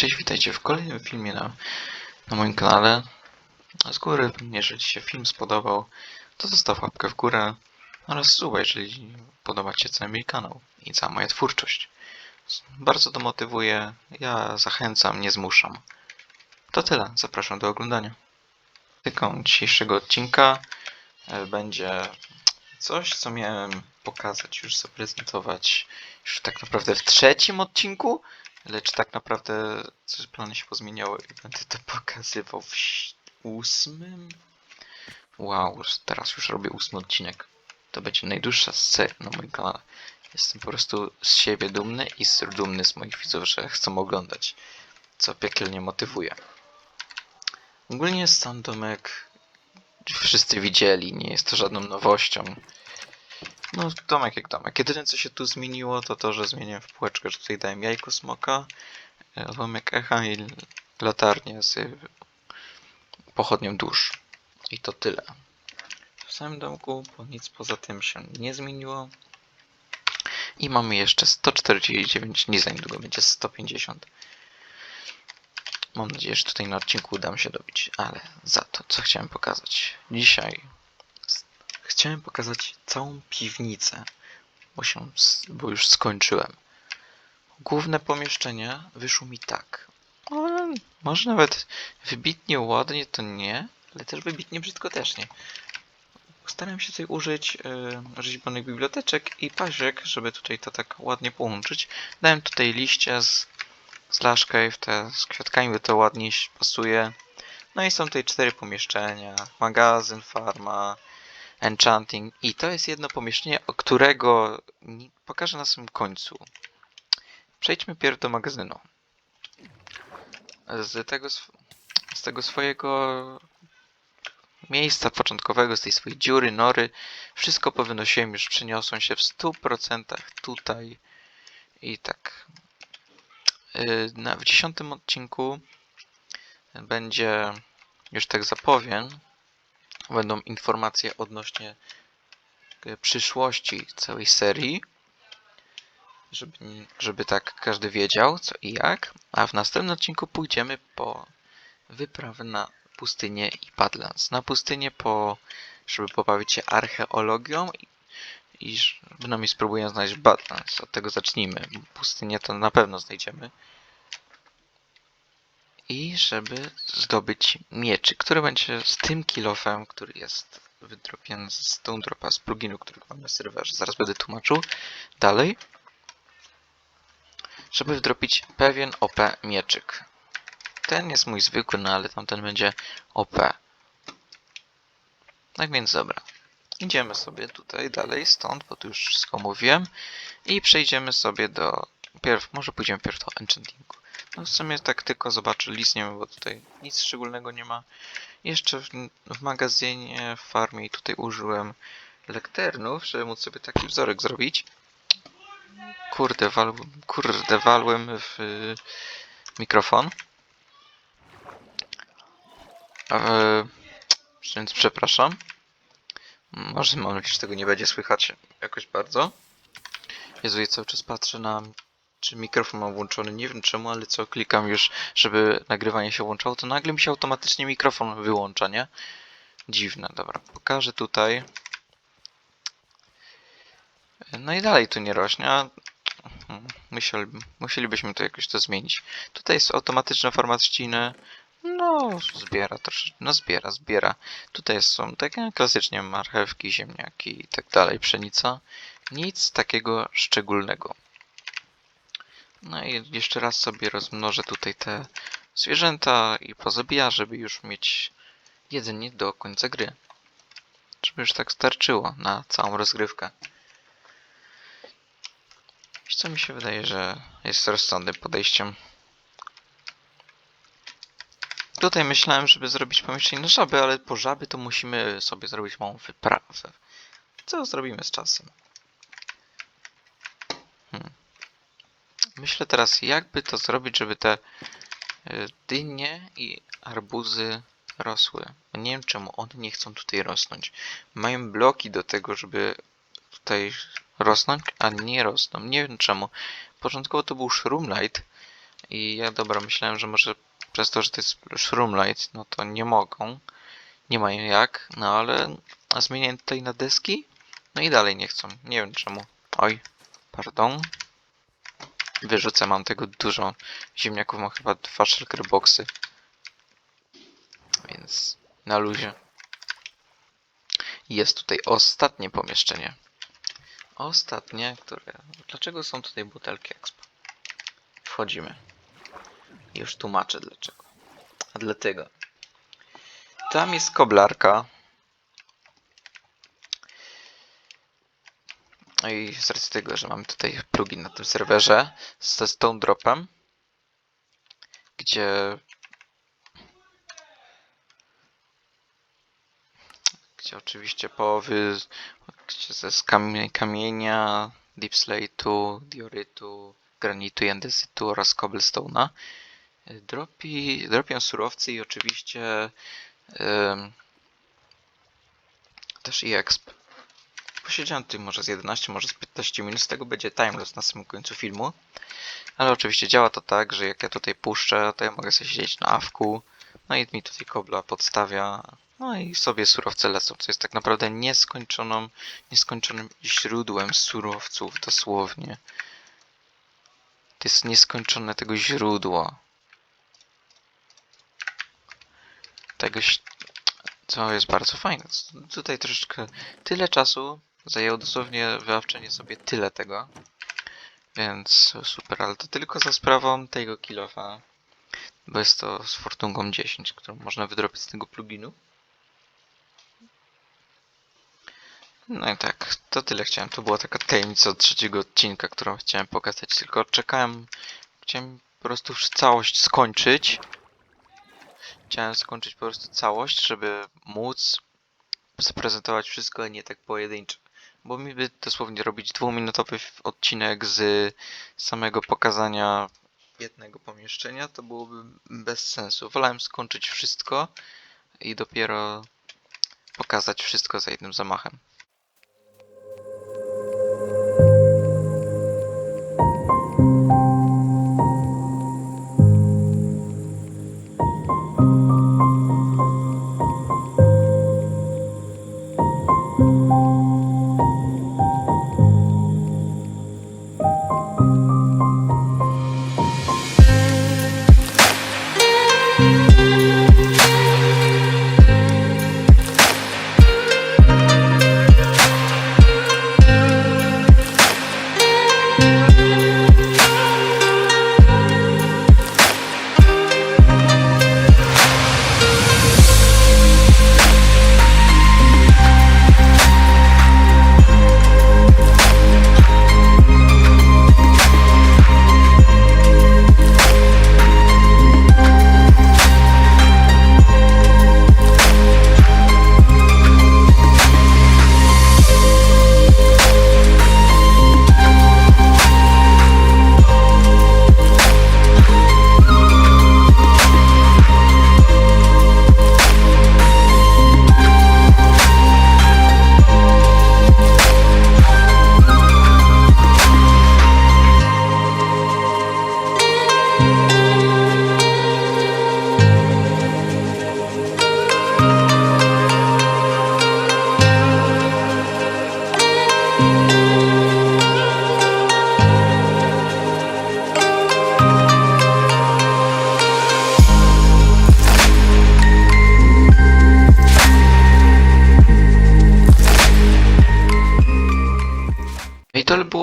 Cześć, witajcie w kolejnym filmie na, na moim kanale. Z góry, jeżeli się film spodobał, to zostaw łapkę w górę oraz suba, jeżeli podoba Ci się cały mój kanał i cała moja twórczość. Bardzo to motywuje, ja zachęcam, nie zmuszam. To tyle, zapraszam do oglądania. Tyką dzisiejszego odcinka e, będzie coś, co miałem pokazać, już zaprezentować już tak naprawdę w trzecim odcinku, lecz tak naprawdę coś plany się pozmieniały i będę to pokazywał w ósmym. Wow, teraz już robię ósmy odcinek. To będzie najdłuższa z serii na moim kanale. Jestem po prostu z siebie dumny i dumny z moich widzów, że chcą oglądać, co piekielnie motywuje. Ogólnie sam domek wszyscy widzieli, nie jest to żadną nowością. No, domek jak domek. Jedyne co się tu zmieniło, to to, że zmieniłem w półeczkę, że tutaj dałem jajko smoka, e, domek echa i latarnię z y, pochodnią dusz. I to tyle. W samym domku po nic poza tym się nie zmieniło. I mamy jeszcze 149 dni, za niedługo będzie 150. Mam nadzieję, że tutaj na odcinku uda mi się dobić, ale za to, co chciałem pokazać. Dzisiaj chciałem pokazać całą piwnicę, bo, się, bo już skończyłem. Główne pomieszczenie wyszło mi tak. No, może nawet wybitnie ładnie to nie, ale też wybitnie brzydko też nie. Staram się tutaj użyć y, rzeźbionych biblioteczek i paździek, żeby tutaj to tak ładnie połączyć. Dałem tutaj liście z, z Lush Cave, te z kwiatkami, bo to ładnie pasuje. No i są tutaj cztery pomieszczenia. Magazyn, farma, enchanting i to jest jedno pomieszczenie, którego pokażę na samym końcu. Przejdźmy pierw do magazynu. Z tego, z tego swojego miejsca początkowego, z tej swojej dziury, nory, wszystko powynosiłem, już przeniosłem się w 100% tutaj i tak. Yy, Na, w dziesiątym odcinku będzie, już tak zapowiem, będą informacje odnośnie e, przyszłości całej serii, żeby, żeby tak każdy wiedział co i jak, a w następnym odcinku pójdziemy po wyprawę na pustynię i Badlands. Na pustynię po, żeby pobawić się archeologią i, i ż- przynajmniej spróbuję znaleźć Badlands. Od tego zacznijmy. Pustynię to na pewno znajdziemy. I żeby zdobyć mieczy, który będzie z tym kilofem, który jest wydropiony z Stone Dropa z pluginu, którego mamy na serwerze. Zaraz będę tłumaczył dalej. Żeby wdropić pewien OP mieczyk. Ten jest mój zwykły, no ale tamten będzie OP. Tak więc dobra. Idziemy sobie tutaj dalej stąd, bo tu już wszystko mówiłem. I przejdziemy sobie do... Pierw, może pójdziemy pierw do enchantingu. No w sumie tak tylko zobaczę list, bo tutaj nic szczególnego nie ma. Jeszcze w, w magazynie, w farmie i tutaj użyłem lekternów, żeby móc sobie taki wzorek zrobić. Kurde, wal, kurde walłem w y, mikrofon. Eee, więc przepraszam. Może mam nadzieję, że tego nie będzie słychać jakoś bardzo. Jezu, ja cały czas patrzę na czy mikrofon mam włączony. Nie wiem czemu, ale co klikam już, żeby nagrywanie się włączało, to nagle mi się automatycznie mikrofon wyłącza, nie? Dziwne, dobra. Pokażę tutaj. No i dalej tu nie rośnie. a- Mhm, Musieli, musielibyśmy to jakoś to zmienić. Tutaj jest automatyczny format ściny. No, zbiera troszeczkę, no zbiera, zbiera. Tutaj są takie klasycznie marchewki, ziemniaki i tak dalej, pszenica. Nic takiego szczególnego. No i jeszcze raz sobie rozmnożę tutaj te zwierzęta i pozabija, żeby już mieć jedzenie do końca gry. Żeby już tak starczyło na całą rozgrywkę. Co mi się wydaje, że jest rozsądnym podejściem. Tutaj myślałem, żeby zrobić pomieszczenie na żaby, ale po żaby to musimy sobie zrobić małą wyprawę. Co zrobimy z czasem? Myślę teraz, jakby to zrobić, żeby te y, dynie i arbuzy rosły. Nie wiem, czemu one nie chcą tutaj rosnąć. Mają bloki do tego, żeby tutaj rosnąć, a nie rosną. Nie wiem czemu. Początkowo to był Shroomlight I ja dobra, myślałem, że może przez to, że to jest Shroomlight, no to nie mogą. Nie mają jak, no ale a zmieniałem tutaj na deski, no i dalej nie chcą. Nie wiem czemu. Oj, pardon. Wyrzucę, mam tego dużo. Ziemniaków mam chyba dwa shulker boxy. Więc na luzie. Jest tutaj ostatnie pomieszczenie. Ostatnie, które... Dlaczego są tutaj butelki Expo? Wchodzimy. Już tłumaczę dlaczego. A dlatego. Tam jest koblarka. I z racji tego, że mamy tutaj plugin na tym serwerze ze Stone Dropem, gdzie gdzie oczywiście połowy gdzie ze kamienia, deep slate'u, diorytu, granitu, jandezytu oraz cobblestone'a dropi, dropią surowce i oczywiście też i exp. Posiedziałem tutaj może z 11, może z 15 minut, z tego będzie timeless na samym końcu filmu. Ale oczywiście działa to tak, że jak ja tutaj puszczę, to ja mogę sobie siedzieć na awku, no i mi tutaj kobla podstawia, no i sobie surowce lecą, co jest tak naprawdę nieskończoną, nieskończonym źródłem surowców, dosłownie. To jest nieskończone tego źródło. Tego, co jest bardzo fajne. Tutaj troszeczkę tyle czasu zajęło dosłownie wyławczenie sobie tyle tego. Więc super, ale to tylko za sprawą tego kilofa. Bo jest to z fortungą 10, którą można wydrobić z tego pluginu. No i tak, to tyle chciałem. To była taka tajemnica od trzeciego odcinka, którą chciałem pokazać. Tylko czekałem, chciałem po prostu już całość skończyć. Chciałem skończyć po prostu całość, żeby móc zaprezentować wszystko, a nie tak pojedynczo. Bo mi by dosłownie robić dwuminutowy odcinek z samego pokazania jednego pomieszczenia, to byłoby bez sensu. Wolałem skończyć wszystko i dopiero pokazać wszystko za jednym zamachem.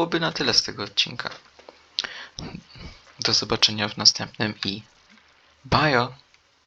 Byłoby na tyle z tego odcinka. Do zobaczenia w następnym i bye!